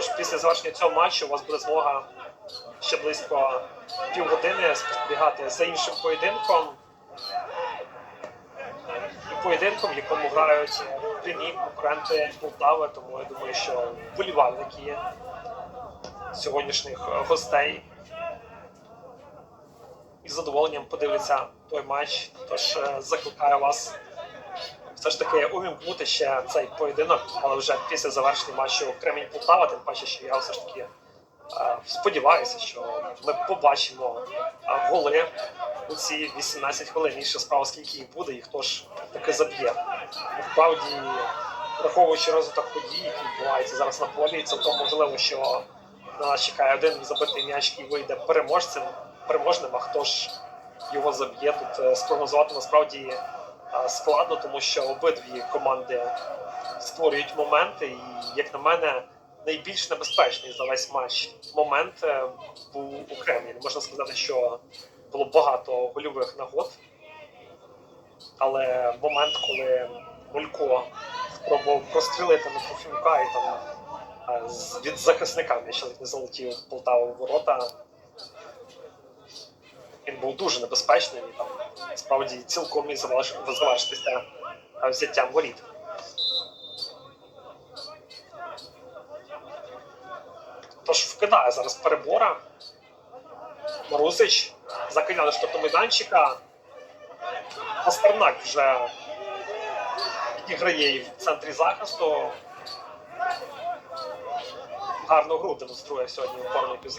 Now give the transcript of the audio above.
Тож після завершення цього матчу у вас буде змога ще близько півгодини спостерігати за іншим поєдинком. Поєдинком, в якому грають прямі конкуренти Полтави, тому я думаю, що вболівальники сьогоднішніх гостей із задоволенням подивляться той матч. Тож закликаю вас все ж таки увімкнути ще цей поєдинок, але вже після завершення матчу Кремінь Полтава, тим паче, що я все ж таки е, сподіваюся, що ми побачимо е, голи у ці 18 хвилин. Інша справа, скільки їх буде, і хто ж таки заб'є. Насправді, враховуючи розвиток подій, які відбуваються зараз на полі, цілком можливо, що на нас чекає один забитий м'яч і вийде переможцем, переможним, а хто ж його заб'є тут е, спрогнозувати насправді складно, тому що обидві команди створюють моменти, і, як на мене, найбільш небезпечний за весь матч момент е, був у Кремлі. Можна сказати, що було багато гольових нагод, але момент, коли Мулько спробував прострілити на Трофімка і там е, від захисника м'яч не залетів в Полтаву в ворота. Він був дуже небезпечним і там справді цілком міг заверш- завершитися е, взяттям воріт. Тож вкидає зараз перебора. Марусич закиняли штрафного майданчика. Пастернак вже відіграє в центрі захисту. Гарну гру демонструє сьогодні опорний піз